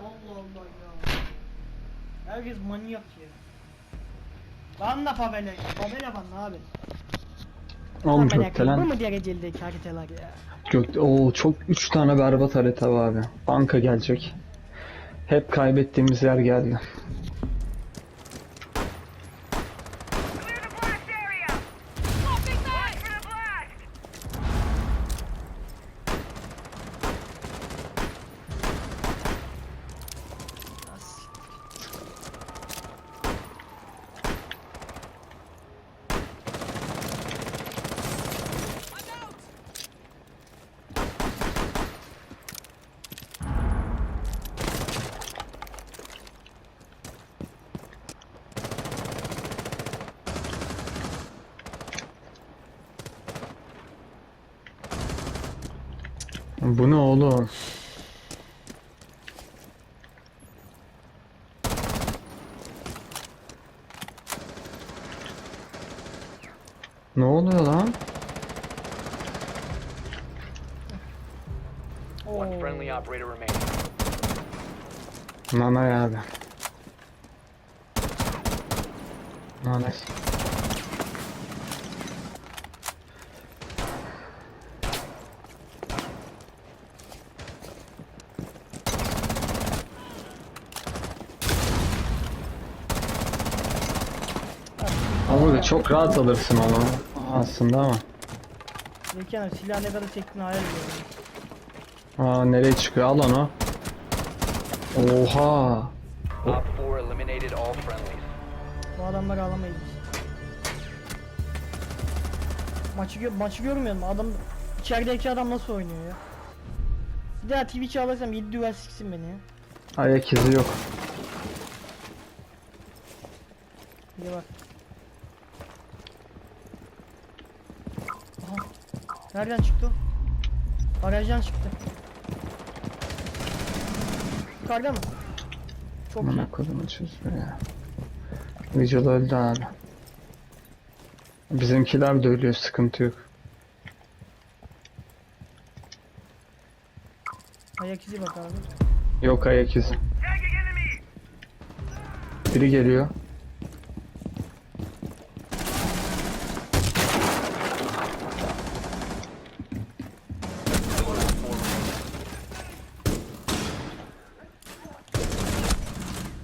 Allah Allah ya. Herkes manyak ya. Ben de favela. Favela ben abi. Oğlum çok koyayım, Bu mu derecelideki haritalar ya? Gök, oo çok 3 tane berbat harita var abi. Banka gelecek. Hep kaybettiğimiz yer geldi. Bu ne oğlum? Ne oluyor lan? One friendly operator remaining. Nanay abi. Nanay. Ama da çok rahat alırsın onu aslında ama. Zeki silah ne kadar çektiğini hayal ediyorum. Aa nereye çıkıyor? Al onu. Oha. Op 4 eliminated all friendlies. Bu adamları alamayız biz. Maçı, gö maçı görmüyor musun? Adam içerideki adam nasıl oynuyor ya? Bir daha Twitch'e alırsam 7 duel siksin beni ya. Ayak izi yok. Bir bak. Nereden çıktı o? Garajdan çıktı. Yukarıda mı? Çok iyi. Bana kodumu çözme ya. Vigil öldü abi. Bizimkiler de ölüyor sıkıntı yok. Ayak izi bak abi. Yok ayak izi. Biri geliyor.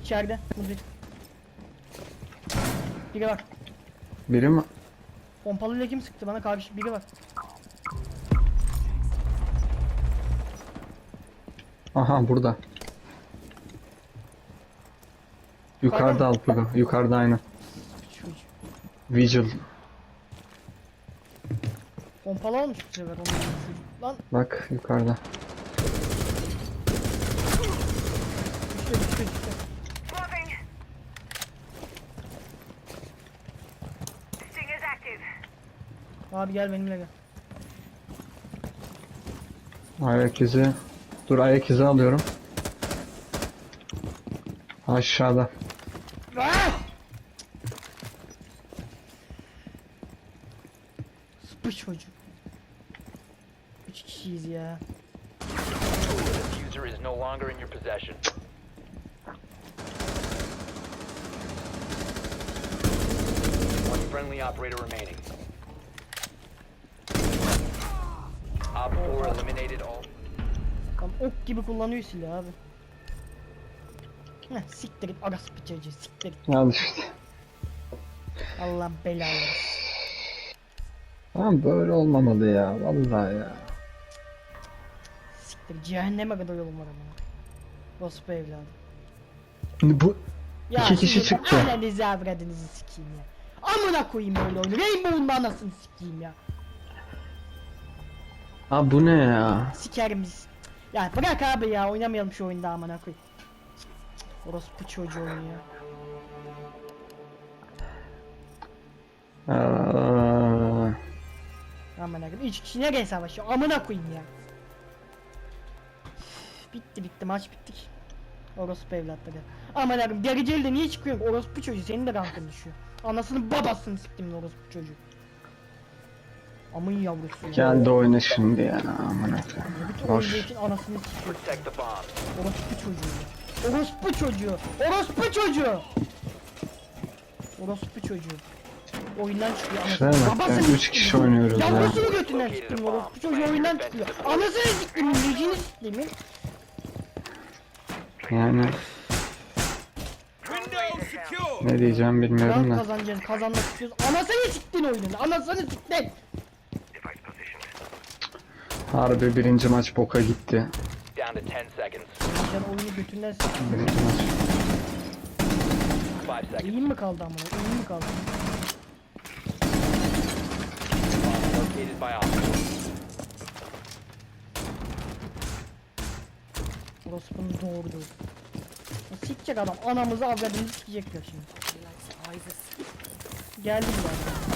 İçeride. Müzik. Biri var. Biri mi? Pompalıyla kim sıktı bana karşı biri var. Aha burada. Yukarıda Alpıgo. Yukarıda aynı. Vigil. Pompalı almış bu sefer. Lan Bak yukarıda. Abi gel benimle gel. Ayak izi. Dur ayak izi alıyorum. Aşağıda. Sıpı çocuk. Üç kişiyiz ya. Diffuser is no longer in your possession. One friendly operator remaining. Op 4 eliminated all. Tam ok gibi kullanıyor silahı abi. Heh siktir git orası bir çocuğu siktir git. Al işte. Allah belanı versin. Tamam böyle olmamalı ya. Vallahi ya. Siktir cehenneme kadar yolum var ama. Rospu evladım. Bu Ya İki kişi sizin çıktı. Annenizi avradınızı sikeyim ya. Amına koyayım öyle oyunu. Rainbow'un da anasını sikeyim ya. Abi bu ne ya? Sikerim biz. Ya bırak abi ya oynamayalım şu oyunda amına koy. Orospu çocuğu oynuyor. Amına koyayım. Üç kişi nereye savaşıyor? Amına koyayım ya. Bitti bitti maç bittik. Orospu evlatları. Amına koyayım. Dereceli de niye çıkıyorsun? Orospu çocuğu senin de rankın düşüyor. Anasının babasını siktim orospu çocuğu. Amın yavrusu ya. Gel de oyna şimdi ya. Biçim Boş. anasını sikiyor. Orospu çocuğu. Orospu çocuğu. Orospu çocuğu. Orospu çocuğu. Oyundan çıkıyor anasını. bak ya, üç kişi siktim. oynuyoruz ya. Yavrusunu götünden siktim orospu çocuğu oyundan çıkıyor. Anasını siktim. Yüzünü siktim. Yani ne diyeceğim bilmiyorum da. kazanacağız. Kazanmak istiyoruz. Anasını siktin oyunun. Anasını siktin. Harbi birinci maç boka gitti. Down to 10 seconds. Sen oyunu götünden siktin. Birinci maç. 5 seconds. İyi mi kaldı amına? İyi mi kaldı? Bomb located by op. Orospu'nun doğurduğu. Sikecek adam. Anamızı avradını sikecek ya şimdi. Geldim yani.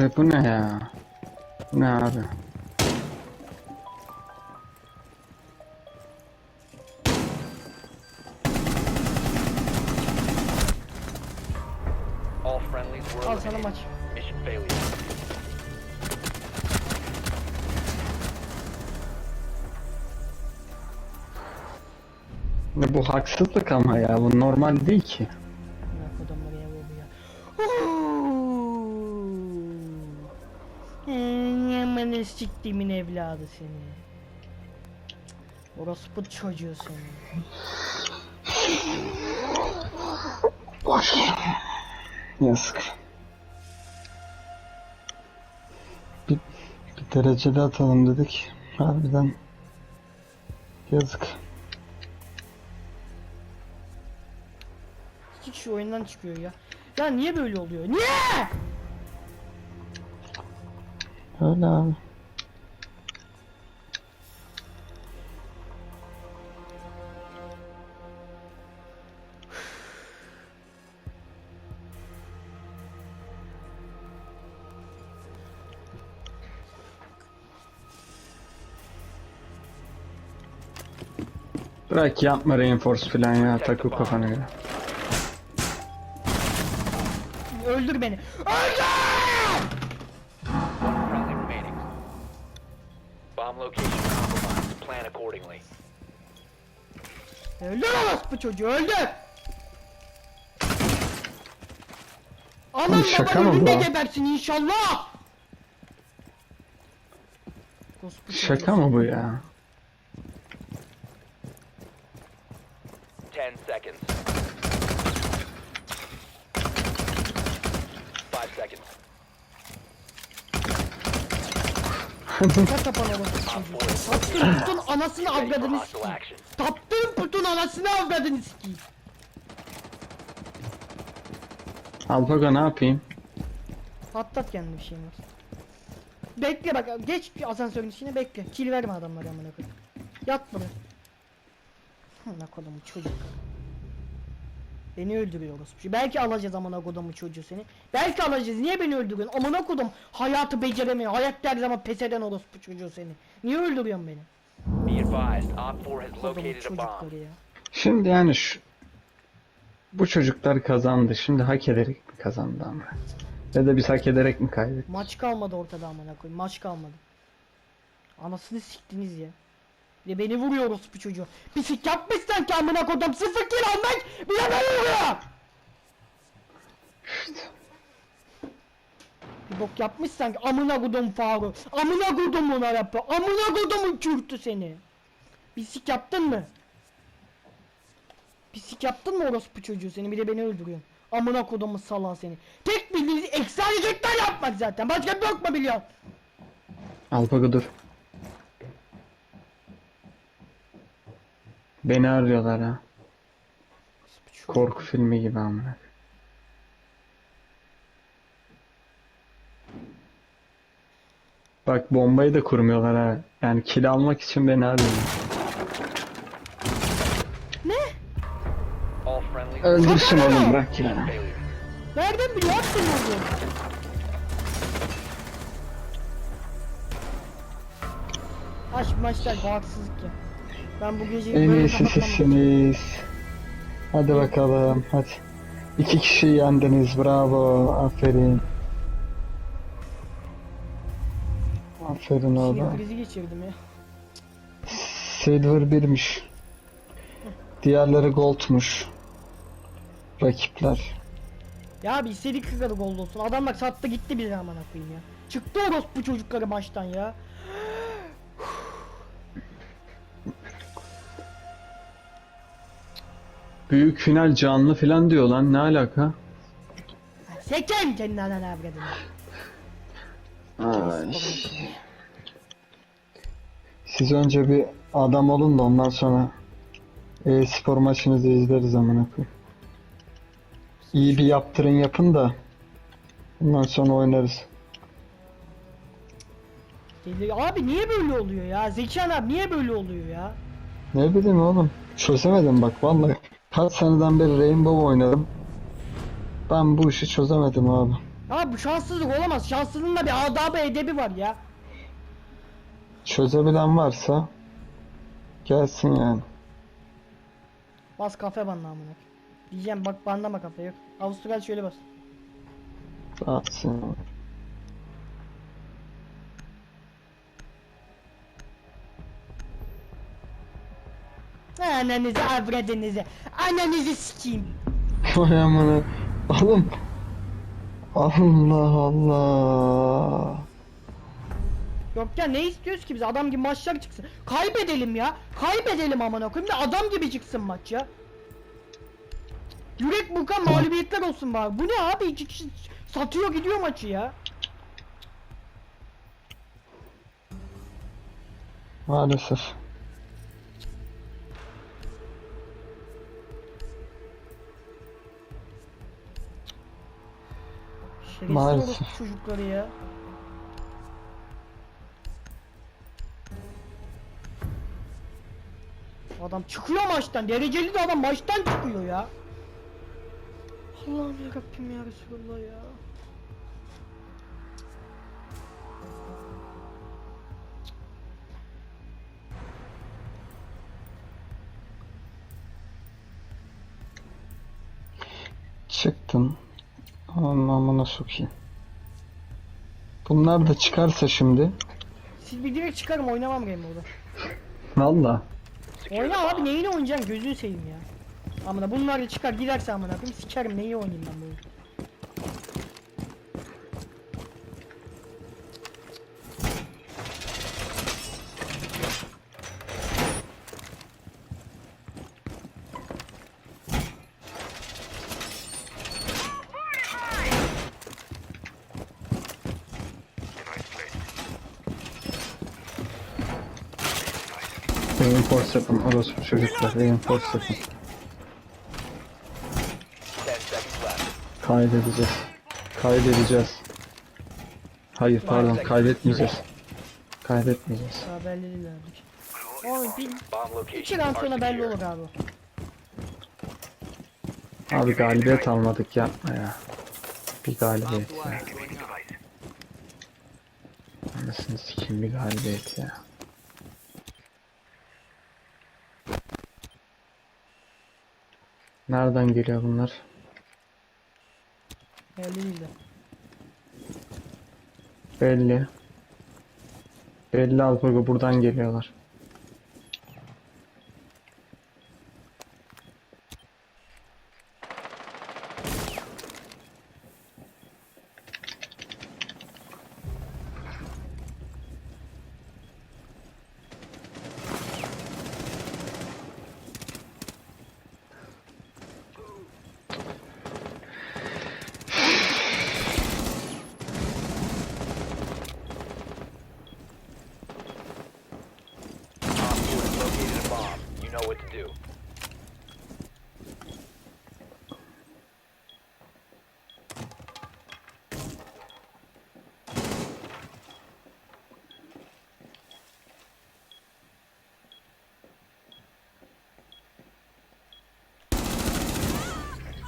Ve bu ne ya? Bu ne abi? Al sana maç. Bu haksızlık ama ya. Bu normal değil ki. Siktimin evladı seni. Orospu çocuğu seni. Boş. Yazık. Bir, bir derecede atalım dedik. Harbiden yazık. İki kişi oyundan çıkıyor ya. Ya niye böyle oluyor? Niye? Öyle abi. Bırak yapma reinforce falan ya takıl kafana göre. Öldür beni. Öldür! Friendly remaining. Bomb location compromised. Plan accordingly. Öldür orospu çocuğu öldür. Anam şaka baban mı bu önünde ha? gebersin inşallah. Orospu çocuğu. Şaka mı bu ya? 10 seconds. 5 seconds. Kaç kapan orospu çocuğu. Taptın putun anasını avradını action. Taptın putun anasını avradını sikeyim. Alpaga ne yapayım? Patlat kendini bir şeyin var. Bekle bak geç bir asansörün içine bekle. Kill verme adamlara amına koyayım. Yat buraya. Amına kodumu çocuk. Beni öldürüyor orospu. Belki alacağız amına kodumu çocuğu seni. Belki alacağız. Niye beni öldürüyorsun? Amına kodum. Hayatı beceremiyor. Hayatta her zaman pes eden orospu çocuğu seni. Niye öldürüyorsun beni? Be advised, Op 4 has Kodumu located a bomb. çocukları ya. Şimdi yani şu bu çocuklar kazandı. Şimdi hak ederek mi kazandı ama? Ya da biz hak ederek mi kaybettik? Maç kalmadı ortada amına koyayım. Maç kalmadı. Anasını siktiniz ya. Ve beni vuruyor orospu çocuğu. Bir sik yapmışsan ki amına kodum sıfır kill almak bir beni vuruyor. Bir bok yapmışsan ki amına kodum faru. Amına kodumun Arap'ı. Amına kodumun Kürt'ü seni. Bir sik yaptın mı? Bir sik yaptın mı orospu çocuğu seni bir de beni öldürüyorsun. Amına kodumun salağı seni. Tek bildiğiniz hareketler yapmak zaten. Başka bir yok mu biliyorsun? Alpaga dur. Beni arıyorlar ha. Korku filmi gibi amına. Bak bombayı da kurmuyorlar ha. Yani kill almak için beni arıyorlar. Öldürsün oğlum bırak failure. Nereden biliyor attın orada? Aşk maçlar bu haksızlık ya. Ben bu gece En iyisi sizsiniz. Hadi bakalım hadi. İki kişi yendiniz bravo aferin. Aferin Sinir oğlum. krizi geçirdim ya. Silver 1'miş. Diğerleri gold'muş. Rakipler. Ya abi istedik kadar gol olsun. Adam bak sattı gitti bile aman koyayım ya. Çıktı orospu çocukları maçtan ya. Büyük final canlı filan diyor lan ne alaka? Seken kendini ananı avradını. Ay. Siz önce bir adam olun da ondan sonra e-spor maçınızı izleriz amına koyayım. İyi bir yaptırın yapın da ondan sonra oynarız. Abi niye böyle oluyor ya? Zekan abi niye böyle oluyor ya? Ne bileyim oğlum. Çözemedim bak vallahi. Kaç seneden beri Rainbow oynadım. Ben bu işi çözemedim abi. Abi bu şanssızlık olamaz. Şanssızlığın da bir adabı edebi var ya. Çözebilen varsa gelsin yani. Bas kafe banla amına. Diyeceğim bak bandama kafe yok. Avustral şöyle bas. Dağıtsın. Ananızı avradınızı. Ananızı sikeyim. Vay amına. Oğlum. Allah Allah. Yok ya ne istiyoruz ki biz adam gibi maçlar çıksın. Kaybedelim ya. Kaybedelim amına koyayım da adam gibi çıksın maç ya. Yürek burkan mağlubiyetler olsun bari. Bu ne abi iki kişi satıyor gidiyor maçı ya. Maalesef. Maalesef. orospu çocukları ya. Adam çıkıyor maçtan. Dereceli de adam maçtan çıkıyor ya. Allah'ım ya Rabbim ya Resulallah ya. Çıktım. Anlamına sokayım. Bunlar da çıkarsa şimdi. Siz bir direkt çıkarım oynamam game orada. Valla. Oyna abi neyini oynayacaksın gözünü seveyim ya. Amına bunlar da çıkar giderse amına koyayım sikerim neyi oynayayım ben böyle. Reinforce yapın. Orospu çocuklar. Reinforce yapın. Kaydedeceğiz. Kaydedeceğiz. Hayır pardon kaydetmeyeceğiz. Kaydetmeyeceğiz. Değil abi. Oğlum bir iki round sonra belli olur abi. Abi galibiyet almadık yapma ya. Bir galibiyet ya. Anasını sikeyim bir galibiyet ya. Nereden geliyor bunlar? Belli değil de. Belli. Belli Alpago buradan geliyorlar. Op 4 has located a bomb. You know what to do.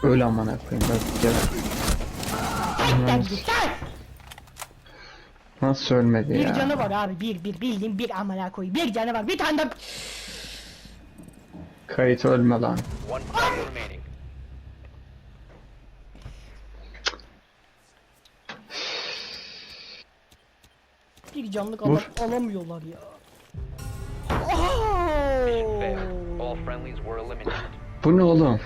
Öyle amına koyayım. Bak gel. Nasıl ölmedi Bir ya? canı var abi bir bir bildiğin bir amına koy. Bir canı var bir tane de Kayıt ölme lan. Remaining. Bir canlık Vur. alamıyorlar ya. Oh! Bu ne oğlum?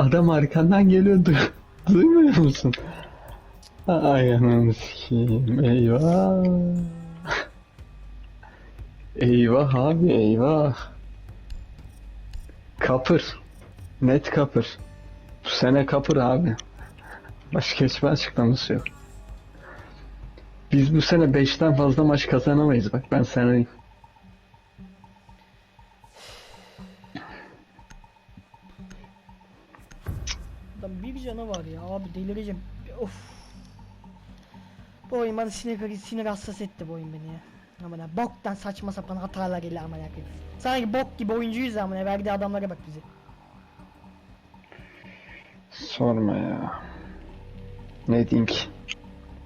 Adam arkandan geliyordu. Duymuyor musun? Ay ananı sikeyim. Eyvah. Eyvah abi eyvah. Kapır. Net kapır. Bu sene kapır abi. Başka hiçbir açıklaması yok. Biz bu sene 5'ten fazla maç kazanamayız bak ben sana delireceğim. Of. Bu oyun bana sinir, sinir hassas etti bu oyun beni ya. Amına boktan saçma sapan hatalar geliyor amına koyayım. Sanki bok gibi oyuncuyuz amına verdiği adamlara bak bize. Sorma ya. Ne diyeyim ki?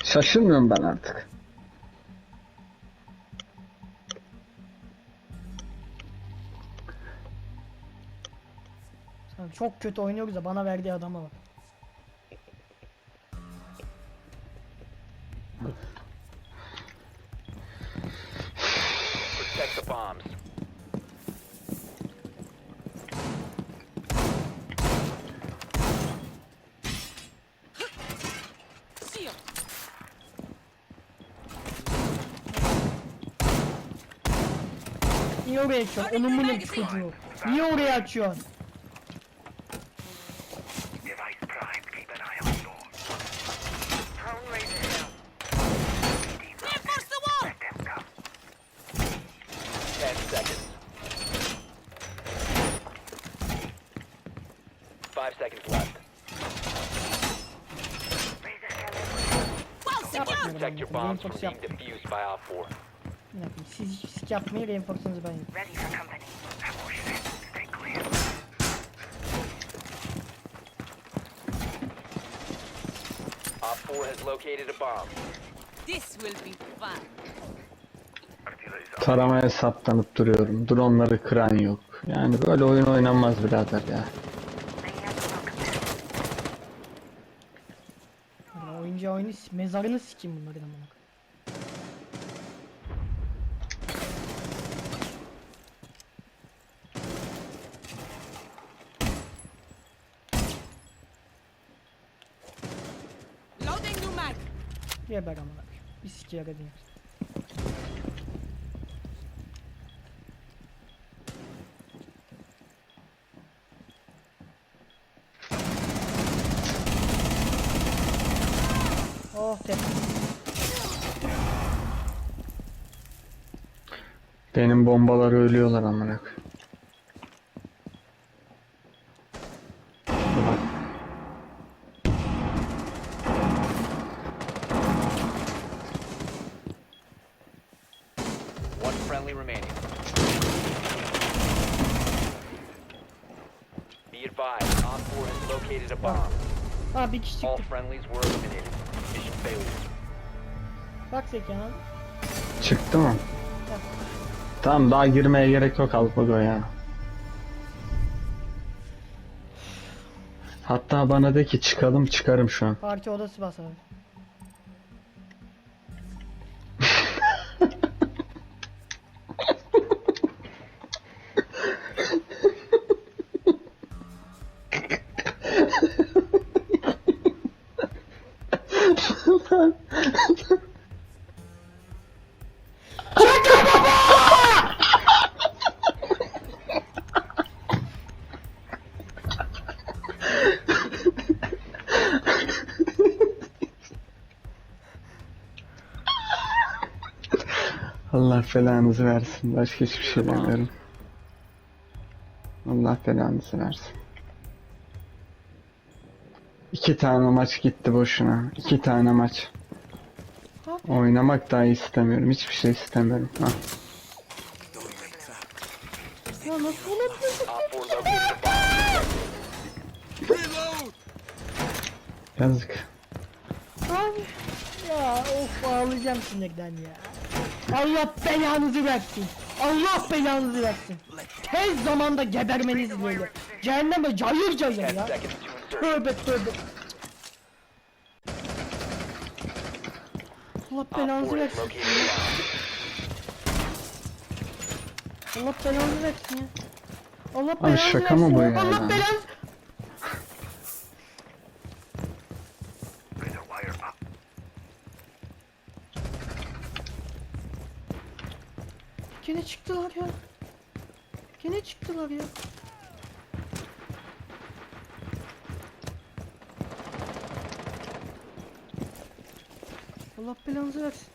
Şaşırmıyorum ben artık. Çok kötü oynuyoruz da bana verdiği adama bak. The bombs. Niye oraya açıyorsun? Onun bunun çocuğu. Niye oraya açıyorsun? Protect your bombs from being defused by Op 4. Bir dakika, Siz hiç sik yapmayı reinforce'unuzu ben yapayım. Ready for company. Stay clear. Op 4 has located a bomb. This will be fun. Taramaya saplanıp duruyorum. Dronları kıran yok. Yani böyle oyun oynanmaz birader. Ya oyuncu oyunu s- mezarını sikeyim bunların amına. Geber amına. Bir sike yaradın. Oh be. Benim bombalar ölüyorlar amına One friendly remaining. Be advised, Op 4 has located a bomb. Ha bir kişi All çıktı. friendlies were eliminated. Mission failure. Bak Zeki abi. Çıktı mı? Tamam daha girmeye gerek yok Alpago ya. Hatta bana de ki çıkalım çıkarım şu an. Parti odası bas belanızı versin. Başka hiçbir şey demiyorum. Allah belanızı versin. İki tane maç gitti boşuna. İki tane maç. Oynamak dahi istemiyorum. Hiçbir şey istemiyorum. Ha. Ya nasıl olabilir? Op 4 located a bomb. Yazık. Abi. Ya of ağlayacağım sinirden ya. Allah belanızı versin. Allah belanızı versin. Tez zamanda gebermeniz dileğiyle. Cehenneme cayır cayır 10 ya. Tövbe tövbe. Allah belanızı 4 has versin. Allah belanızı versin ya. Allah belanızı şaka versin mı bu ya. ya? Allah belanızı... Gene çıktılar ya. Gene çıktılar ya. Allah belanızı versin.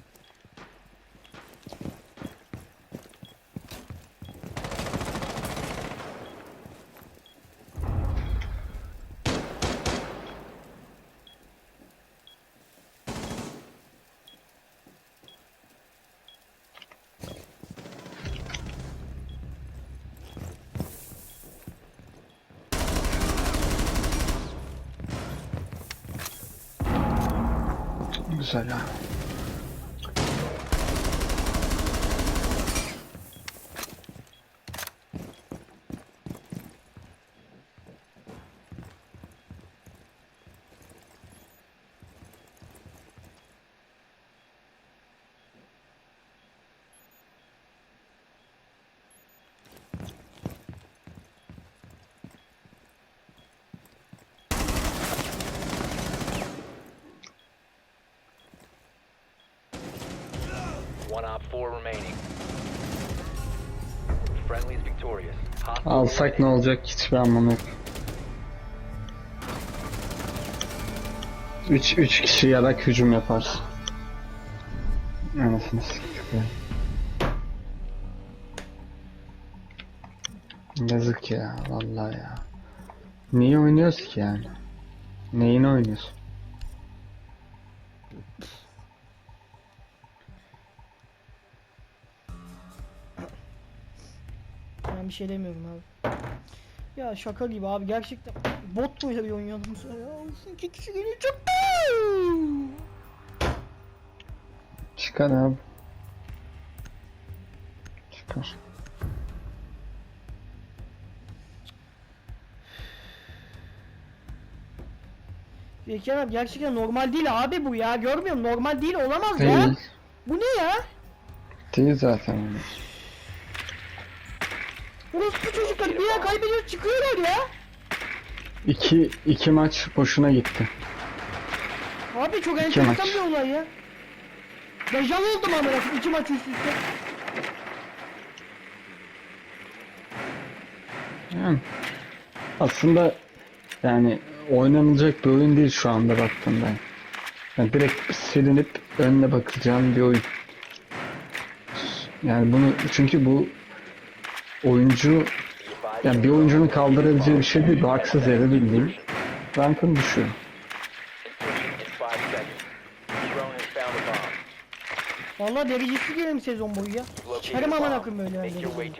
Güzel ha. One op 4 remaining. Friendly is victorious. Alsak ne olacak hiçbir anlamı yok. 3 3 kişi yarak hücum yaparsın. Anasını sikeyim. Yazık ya vallahi ya. Niye oynuyoruz ki yani? Neyini oynuyorsun? Şey demiyorum abi. Ya şaka gibi abi gerçekten bot mu bir oynayalım sonra ya. İki kişi geliyor çok Çıkar abi. Çıkar. Bekir abi gerçekten normal değil abi bu ya görmüyor musun? Normal değil olamaz ya. Değil. Bu ne ya? Değil zaten. Orospu çocuklar bir yer kaybediyor çıkıyorlar ya. İki, iki maç boşuna gitti. Abi çok enteresan maç. bir olay ya. Dejavu oldum amına koyayım, iki maç üst üste. Yani aslında yani oynanılacak bir oyun değil şu anda baktığımda. Yani direkt silinip önüne bakacağım bir oyun. Yani bunu çünkü bu oyuncu yani bir oyuncunun kaldırabileceği bir şey değil. Haksız yere bildiğim rankın düşüyor. Insertion in 5 seconds. Drone has found a bomb. Valla derecesi gelelim sezon boyu ya. Çıkarım a amına bomb. koyayım böyle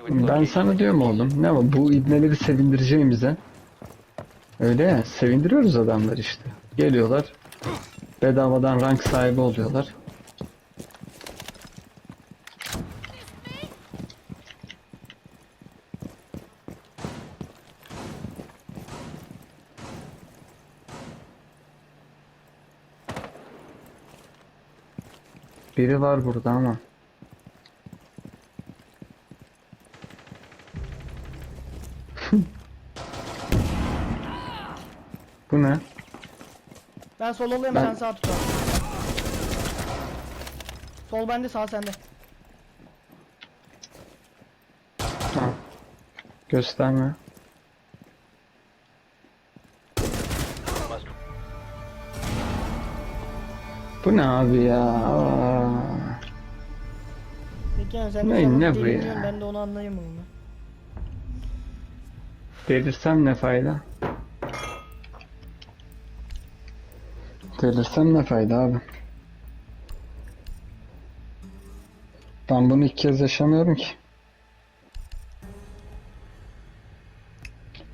Ben location. sana diyorum oğlum ne var bu ibneleri sevindireceğimize öyle ya sevindiriyoruz adamlar işte. Geliyorlar bedavadan rank sahibi oluyorlar. Biri var burada ama. Bu ne? Ben sol alıyorum Ben- sen sağ tut abi. Sol bende sağ sende. Ha. Gösterme. Bu ne abi ya? Aa. Yani sen Ne- ne bu ya? Ben de onu anlayamıyorum. ya. Delirsem ne fayda? Delirsem ne fayda abi? Ben bunu ilk kez yaşamıyorum ki.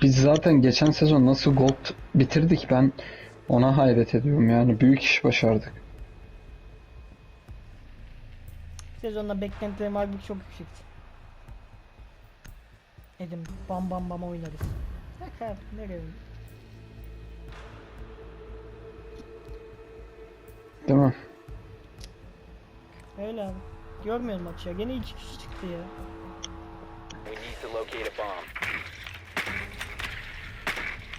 Biz zaten geçen sezon nasıl gold bitirdik ben ona hayret ediyorum yani büyük iş başardık. Sezonda beklentilerim halbuki çok yüksekti. Dedim bam bam bam oynarız. Bakar nereye mi? Öyle abi. Görmüyorum maçı ya. Gene iki kişi çıktı ya.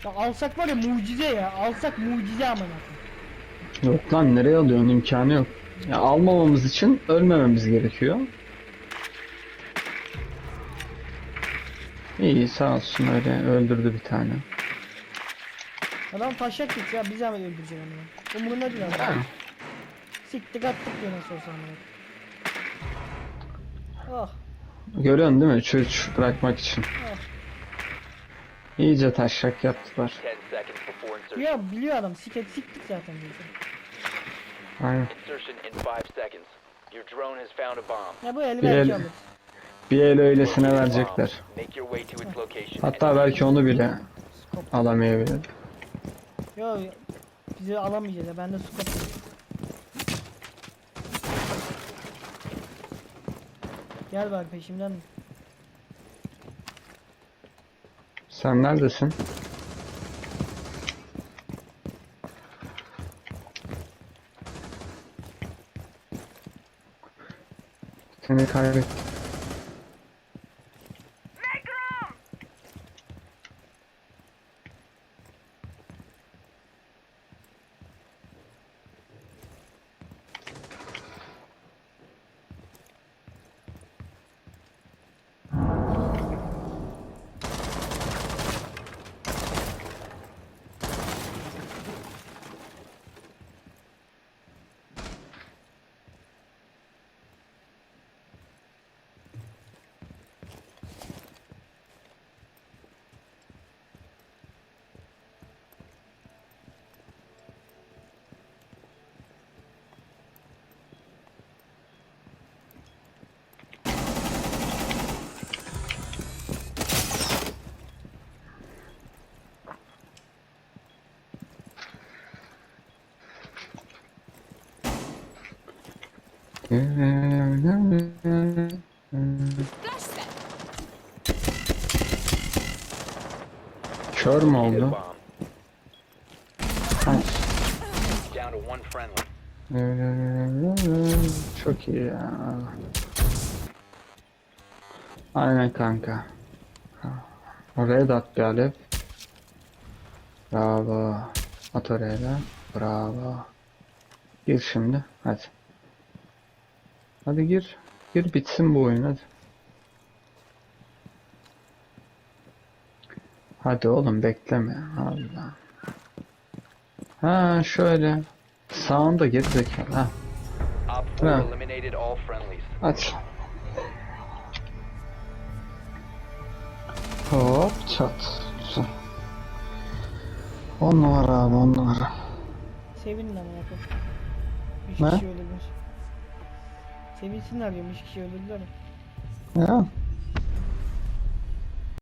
Ya alsak var ya mucize ya. Alsak mucize amına koyayım. Yok lan nereye alıyorsun imkanı yok. Ya almamamız için ölmememiz gerekiyor. İyi sağ olsun öyle öldürdü bir tane. Adam taşak git ya. Bir zahmet öldürecek onu. Umurunda değil adam. Siktik attık diyor nasıl olsa amına. Oh. Görüyorsun değil mi? 3 bırakmak için. Ah. İyice taşak yaptılar. 10 seconds before insertion. Ya biliyor adam. Siket siktik zaten bizi. Aynen. Insertion in 5 seconds. Your drone has found a bomb. Ya bu el Bir belki el- alır. Bir el öylesine verecekler. Hatta belki onu bile Skop. alamayabilir. Yo yo. Bizi alamayacağız ya. Bende skop. yok. Gel bak peşimden. Sen neredesin? 还没开 Kör mü oldu? Çok iyi ya. Aynen kanka. Oraya da at bir alev. Bravo. At oraya da. Bravo. Gir şimdi. Hadi. Hadi gir. Gir bitsin bu oyun hadi. Hadi oğlum bekleme. Allah. Ha şöyle. Sağında geri zekalı. Ha. Op 4 Ha. Aç. Hop çat. Güzel. On numara abi on numara. Sevindim ama yapalım. Üç Ne? Sevinsinler diyorum. Üç kişi öldürdüler. Ya